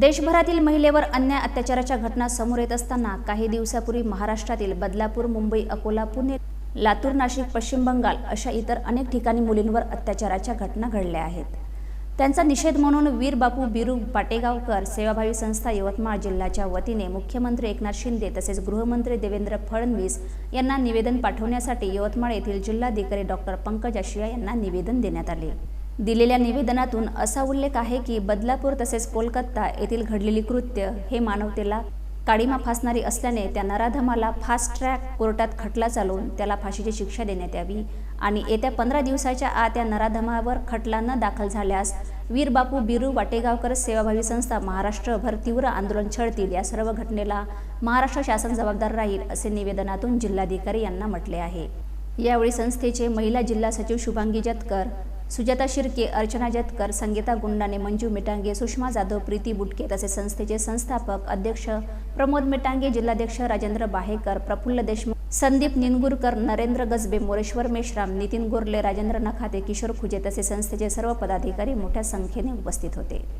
देशभरातील महिलेवर अन्याय अत्याचाराच्या घटना समोर येत असताना काही दिवसापूर्वी महाराष्ट्रातील बदलापूर मुंबई अकोला पुणे लातूर नाशिक पश्चिम बंगाल अशा इतर अनेक ठिकाणी मुलींवर अत्याचाराच्या घटना घडल्या आहेत. त्यांचा निषेध म्हणून वीर बापू बिरू पाटेगावकर सेवाभावी संस्था यवतमाळ जिल्ह्याच्या वतीने मुख्यमंत्री एकनाथ शिंदे तसेच गृहमंत्री देवेंद्र फडणवीस यांना निवेदन पाठवण्यासाठी यवतमाळ येथील जिल्हाधिकारी डॉक्टर पंकज आशिया यांना निवेदन देण्यात आले. दिलेल्या निवेदनातून असा उल्लेख आहे की बदलापूर तसेच कोलकाता येथील घडलेली कृत्य हे मानवतेला काळीमा फासणारी असल्याने त्या नराधमाला फास्ट ट्रॅक कोर्टात खटला चालवून त्याला फाशीची शिक्षा देण्यात यावी आणि येत्या पंधरा दिवसाच्या आत या नराधमावर खटला न दाखल झाल्यास वीरबापू बिरू वाटेगावकर सेवाभावी संस्था महाराष्ट्रभर तीव्र आंदोलन छळतील. या सर्व घटनेला महाराष्ट्र शासन जबाबदार राहील असे निवेदनातून जिल्हाधिकारी यांना म्हटले आहे. यावेळी संस्थेचे महिला जिल्हा सचिव शुभांगी जतकर सुजाता शिर्के अर्चना जतकर संगीता गुंडाने मंजू मिटांगे सुषमा जाधव प्रीती बुटके तसेच संस्थेचे संस्थापक अध्यक्ष प्रमोद मिटांगे जिल्हाध्यक्ष राजेंद्र बाहेकर प्रफुल्ल देशमुख संदीप निनगुरकर नरेंद्र गजबे मोरेश्वर मेश्राम नितीन गोरले राजेंद्र नखाते किशोर खुजे तसेच संस्थेचे सर्व पदाधिकारी मोठ्या संख्येने उपस्थित होते.